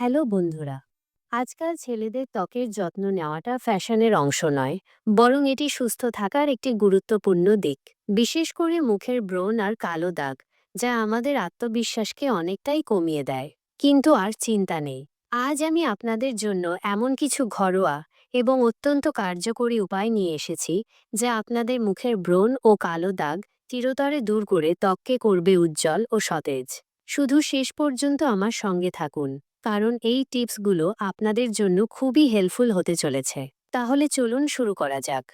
Hello বন্ধুরা, আজকাল ছেলেদের ত্বকের যত্ন নেওয়াটা ফ্যাশনের অংশ নয়, বরং এটি সুস্থ থাকার একটি গুরুত্বপূর্ণ দিক। বিশেষ করে মুখের ব্রণ আর কালো দাগ, যা আমাদের আত্মবিশ্বাসকে অনেকটাই কমিয়ে দেয়। কিন্তু আর চিন্তা নেই, আজ আমি আপনাদের জন্য এমন কিছু ঘরোয়া এবং অত্যন্ত কার্যকরী উপায় নিয়ে এসেছি, যা আপনাদের মুখের ব্রণ ও কালো দাগ চিরতরে দূর করে ত্বককে করবে উজ্জ্বল ও সতেজ। শুধু শেষ পর্যন্ত আমার সঙ্গে থাকুন। কারণ এই টিপসগুলো আপনাদের জন্য খুবই হেল্পফুল হতে চলেছে। তাহলে চলুন শুরু করা যাক।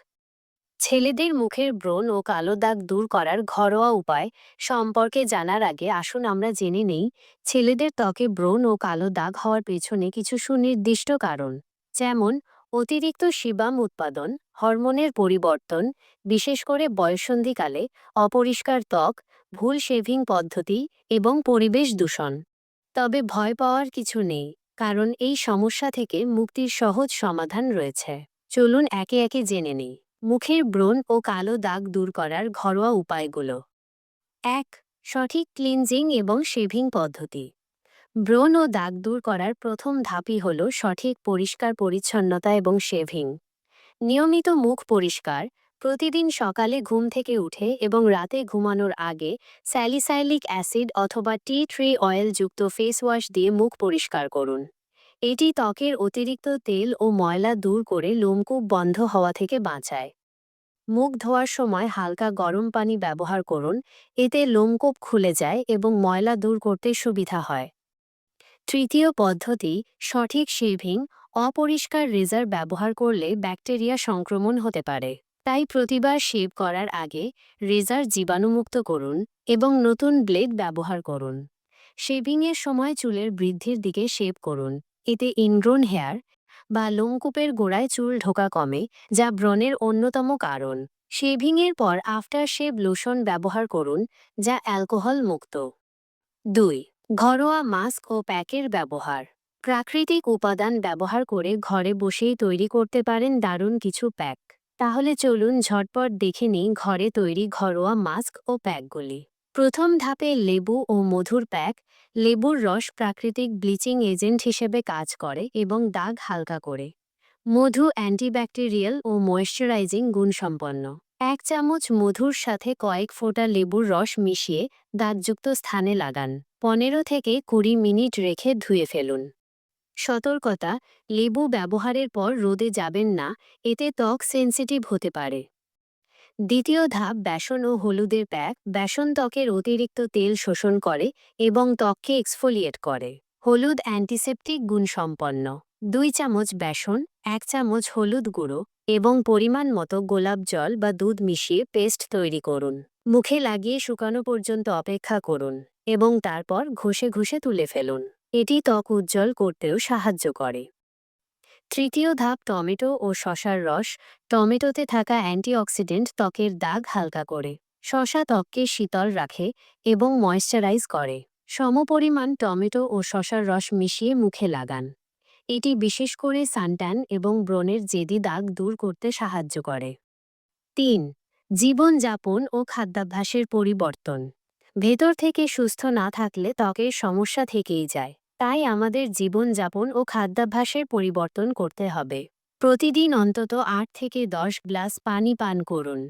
ছেলেদের মুখের ব্রণ ও কালো দাগ দূর করার ঘরোয়া উপায় সম্পর্কে জানার আগে আসুন আমরা জেনে নেই ছেলেদের ত্বকে ব্রণ ও কালো দাগ হওয়ার পেছনে কিছু সুনির্দিষ্ট কারণ। যেমন, অতিরিক্ত শিবাম উৎপাদন, হরমোনের পরিবর্তন, বিশেষ করে বয়সন্ধিকালে, অপরিষ্কার ত্বক, ভুল শেভিং পদ্ধতি এবং পরিবেশ দূষণ। তবে ভয় পাওয়ার কিছু নেই, কারণ এই সমস্যা থেকে মুক্তির সহজ সমাধান রয়েছে। চলুন একে একে জেনে নিই, মুখের ব্রণ ও কালো দাগ দূর করার ঘরোয়া উপায়গুলো। এক, সঠিক ক্লিনজিং এবং শেভিং পদ্ধতি। ব্রণ ও দাগ দূর করার প্রথম ধাপই হল সঠিক পরিষ্কার পরিচ্ছন্নতা এবং শেভিং। নিয়মিত মুখ পরিষ্কার প্রতিদিন সকালে ঘুম থেকে উঠে এবং রাতে ঘুমানোর আগে স্যালিসাইলিক অ্যাসিড অথবা টি ট্রি অয়েলযুক্ত ফেস ওয়াশ দিয়ে মুখ পরিষ্কার করুন। এটি ত্বকের অতিরিক্ত তেল ও ময়লা দূর করে লোমকূপ বন্ধ হওয়া থেকে বাঁচায়। মুখ ধোয়ার সময় হালকা গরম পানি ব্যবহার করুন, এতে লোমকূপ খুলে যায় এবং ময়লা দূর করতে সুবিধা হয়। তৃতীয় পদ্ধতি, সঠিক শেভিং, অপরিষ্কার রেজার ব্যবহার করলে ব্যাকটেরিয়া সংক্রমণ হতে পারে। তাই প্রতিবার শেভ করার আগে রেজার জীবাণুমুক্ত করুন এবং নতুন ব্লেড ব্যবহার করুন। শেভিংয়ের সময় চুলের বৃদ্ধির দিকে শেভ করুন। এতে ইনগ্রোন হেয়ার বা লোমকূপের গোড়ায় চুল ঢোকা কমে, যা ব্রণের অন্যতম কারণ। শেভিংয়ের পর আফটার শেভ লোশন ব্যবহার করুন, যা অ্যালকোহল মুক্ত। দুই, ঘরোয়া মাস্ক ও প্যাকের ব্যবহার। প্রাকৃতিক উপাদান ব্যবহার করে ঘরে বসেই তৈরি করতে পারেন দারুণ কিছু প্যাক। তাহলে চলুন ঝটপট দেখে নিই ঘরে তৈরি ঘরোয়া মাস্ক ও প্যাকগুলি। প্রথম ধাপে লেবু ও মধুর প্যাক। লেবুর রস প্রাকৃতিক ব্লিচিং এজেন্ট হিসেবে কাজ করে এবং দাগ হালকা করে। মধু অ্যান্টিব্যাকটেরিয়াল ও ময়েশ্চারাইজিং গুণসম্পন্ন। এক চামচ মধুর সাথে কয়েক ফোঁটা লেবুর রস মিশিয়ে দাগযুক্ত স্থানে লাগান। পনেরো থেকে কুড়ি মিনিট রেখে ধুয়ে ফেলুন। সতর্কতা, লেবু ব্যবহারের পর রোদে যাবেন না, এতে ত্বক সেন্সিটিভ হতে পারে। দ্বিতীয় ধাপ, বেসন ও হলুদের প্যাক। বেসন ত্বকের অতিরিক্ত তেল শোষণ করে এবং ত্বককে এক্সফোলিয়েট করে। হলুদ অ্যান্টিসেপটিক গুণসম্পন্ন। দুই চামচ বেসন, এক চামচ হলুদ গুঁড়ো এবং পরিমাণ মতো গোলাপ জল বা দুধ মিশিয়ে পেস্ট তৈরি করুন। মুখে লাগিয়ে শুকানো পর্যন্ত অপেক্ষা করুন এবং তারপর ঘষে ঘষে তুলে ফেলুন। এটি ত্বক উজ্জ্বল করতেও সাহায্য করে। তৃতীয় ধাপ টমেটো ও শশার রস। টমেটোতে থাকা অ্যান্টিঅক্সিডেন্ট ত্বকের দাগ হালকা করে। শশা ত্বককে শীতল রাখে এবং ময়েশ্চারাইজ করে। সমপরিমাণ টমেটো ও শশার রস মিশিয়ে মুখে লাগান। এটি বিশেষ করে সানট্যান এবং ব্রণের জেদি দাগ দূর করতে সাহায্য করে। তিন, জীবনযাপন ও খাদ্যাভ্যাসের পরিবর্তন। ভেতর থেকে সুস্থ না থাকলে ত্বকের সমস্যা থেকেই যায়। তাই আমাদের জীবনযাপন ও খাদ্যাভ্যাসের পরিবর্তন করতে হবে। প্রতিদিন অন্তত আট থেকে দশ গ্লাস পানি পান করুন।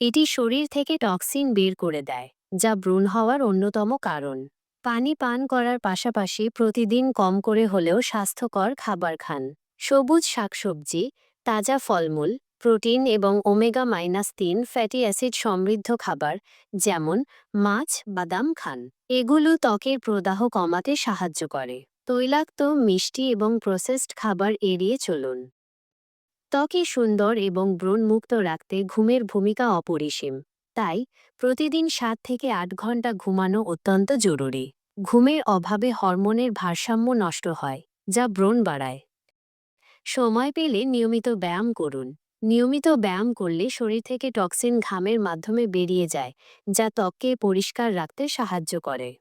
এটি শরীর থেকে টক্সিন বের করে দেয়, যা ব্রণ হওয়ার অন্যতম কারণ। পানি পান করার পাশাপাশি প্রতিদিন কম করে হলেও স্বাস্থ্যকর খাবার খান। সবুজ শাকসবজি, তাজা ফলমূল প্রোটিন এবং ওমেগা মাইনাস তিন ফ্যাটি অ্যাসিড সমৃদ্ধ খাবার, যেমন মাছ, বাদাম, খান। এগুলো ত্বকের প্রদাহ কমাতে সাহায্য করে। তৈলাক্ত, মিষ্টি এবং প্রসেসড খাবার এড়িয়ে চলুন। ত্বকে সুন্দর এবং ব্রণমুক্ত রাখতে ঘুমের ভূমিকা অপরিসীম। তাই প্রতিদিন সাত থেকে আট ঘণ্টা ঘুমানো অত্যন্ত জরুরি। ঘুমের অভাবে হরমোনের ভারসাম্য নষ্ট হয়, যা ব্রণ বাড়ায়। সময় পেলে নিয়মিত ব্যায়াম করুন। নিয়মিত ব্যায়াম করলে শরীর থেকে টক্সিন ঘামের মাধ্যমে বেরিয়ে যায়, যা ত্বককে পরিষ্কার রাখতে সাহায্য করে।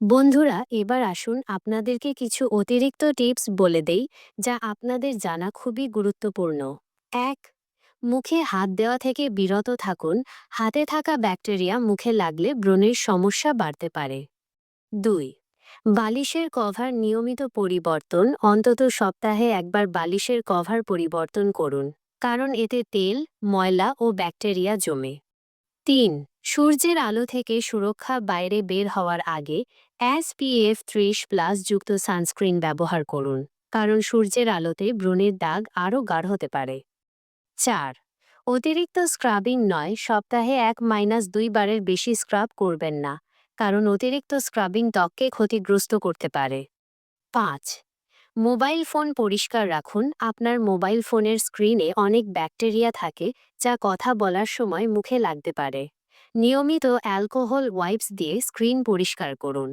বন্ধুরা, এবার আসুন আপনাদেরকে কিছু অতিরিক্ত টিপস বলে দেই, যা আপনাদের জানা খুবই গুরুত্বপূর্ণ। এক, মুখে হাত দেওয়া থেকে বিরত থাকুন। হাতে থাকা ব্যাকটেরিয়া মুখে লাগলে ব্রণের সমস্যা বাড়তে পারে। দুই, বালিশের কভার নিয়মিত পরিবর্তন। অন্তত সপ্তাহে একবার বালিশের কভার পরিবর্তন করুন। কারণ এতে তেল, ময়লা ও ব্যাকটেরিয়া জমে। তিন, সূর্যের আলো থেকে সুরক্ষা বাইরে বের হওয়ার আগে এসপিএফ ত্রিশ প্লাস যুক্ত সানস্ক্রিন ব্যবহার করুন, কারণ সূর্যের আলোতে ব্রণের দাগ আরও গাঢ় হতে পারে। চার, অতিরিক্ত স্ক্রাবিং নয়, সপ্তাহে এক মাইনাস দুই বারের বেশি স্ক্রাব করবেন না, কারণ অতিরিক্ত স্ক্রাবিং ত্বককে ক্ষতিগ্রস্ত করতে পারে। পাঁচ মোবাইল ফোন পরিষ্কার রাখুন। আপনার মোবাইল ফোনের স্ক্রিনে অনেক ব্যাকটেরিয়া থাকে, যা কথা বলার সময় মুখে লাগতে পারে। নিয়মিত অ্যালকোহল ওয়াইপস দিয়ে স্ক্রিন পরিষ্কার করুন।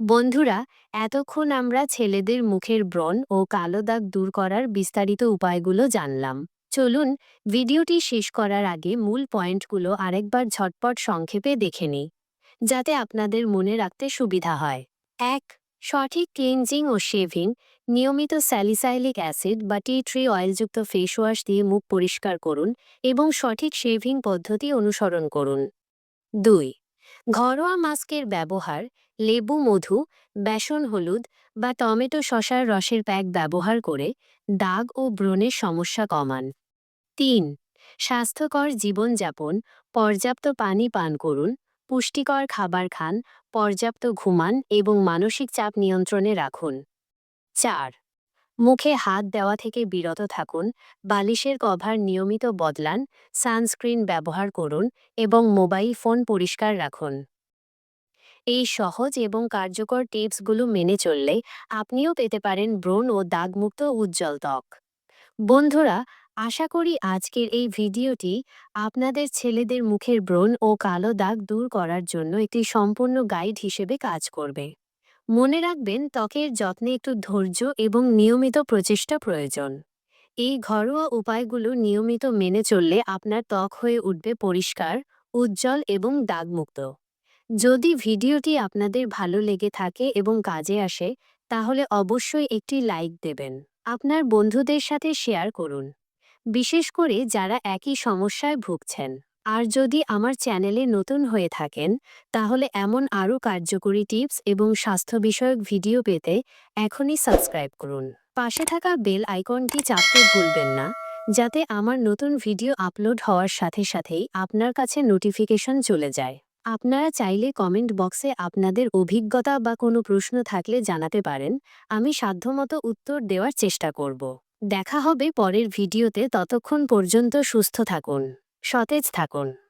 বন্ধুরা, এতক্ষণ আমরা ছেলেদের মুখের ব্রণ ও কালো দাগ দূর করার বিস্তারিত উপায়গুলো জানলাম। চলুন, ভিডিওটি শেষ করার আগে মূল পয়েন্টগুলো আরেকবার ঝটপট সংক্ষেপে দেখে নিই, যাতে আপনাদের মনে রাখতে সুবিধা হয়। এক সঠিক ক্লিনজিং ও শেভিং, নিয়মিত স্যালিসাইলিক অ্যাসিড বা টি ট্রি অয়েলযুক্ত ফেস ওয়াশ দিয়ে মুখ পরিষ্কার করুন এবং সঠিক শেভিং পদ্ধতি অনুসরণ করুন। দুই, ঘরোয়া মাস্কের ব্যবহার, লেবু, মধু, বেসন, হলুদ বা টমেটো শসার রসের প্যাক ব্যবহার করে দাগ ও ব্রণের সমস্যা কমান। তিন, স্বাস্থ্যকর জীবনযাপন, পর্যাপ্ত পানি পান করুন পুষ্টিকর খাবার খান, পর্যাপ্ত ঘুমান এবং মানসিক চাপ নিয়ন্ত্রণে রাখুন। চার, মুখে হাত দেওয়া থেকে বিরত থাকুন, বালিশের কভার নিয়মিত বদলান, সানস্ক্রিন ব্যবহার করুন এবং মোবাইল ফোন পরিষ্কার রাখুন। এই সহজ এবং কার্যকর টিপসগুলো মেনে চললে আপনিও পেতে পারেন ব্রণ ও দাগমুক্ত উজ্জ্বল ত্বক। বন্ধুরা আশা করি আজকের এই ভিডিওটি আপনাদের ছেলেদের মুখের ব্রণ ও কালো দাগ দূর করার জন্য একটি সম্পূর্ণ গাইড হিসেবে কাজ করবে। মনে রাখবেন, ত্বকের যত্নে একটু ধৈর্য এবং নিয়মিত প্রচেষ্টা প্রয়োজন। এই ঘরোয়া উপায়গুলো নিয়মিত মেনে চললে আপনার ত্বক হয়ে উঠবে পরিষ্কার, উজ্জ্বল এবং দাগমুক্ত। যদি ভিডিওটি আপনাদের ভালো লেগে থাকে এবং কাজে আসে, তাহলে অবশ্যই একটি লাইক দেবেন। আপনার বন্ধুদের সাথে শেয়ার করুন। বিশেষ করে যারা একই সমস্যায় ভুগছেন। আর যদি আমার চ্যানেলে নতুন হয়ে থাকেন, তাহলে এমন আরও কার্যকরী টিপস এবং স্বাস্থ্য বিষয়ক ভিডিও পেতে এখনই সাবস্ক্রাইব করুন। পাশে থাকা বেল আইকনটি চাপতে ভুলবেন না, যাতে আমার নতুন ভিডিও আপলোড হওয়ার সাথে সাথেই আপনার কাছে নোটিফিকেশন চলে যায়। আপনারা চাইলে কমেন্ট বক্সে আপনাদের অভিজ্ঞতা বা কোনো প্রশ্ন থাকলে জানাতে পারেন, আমি সাধ্যমতো উত্তর দেওয়ার চেষ্টা করব। দেখা হবে পরের ভিডিওতে ততক্ষণ পর্যন্ত সুস্থ থাকুন সতেজ থাকুন।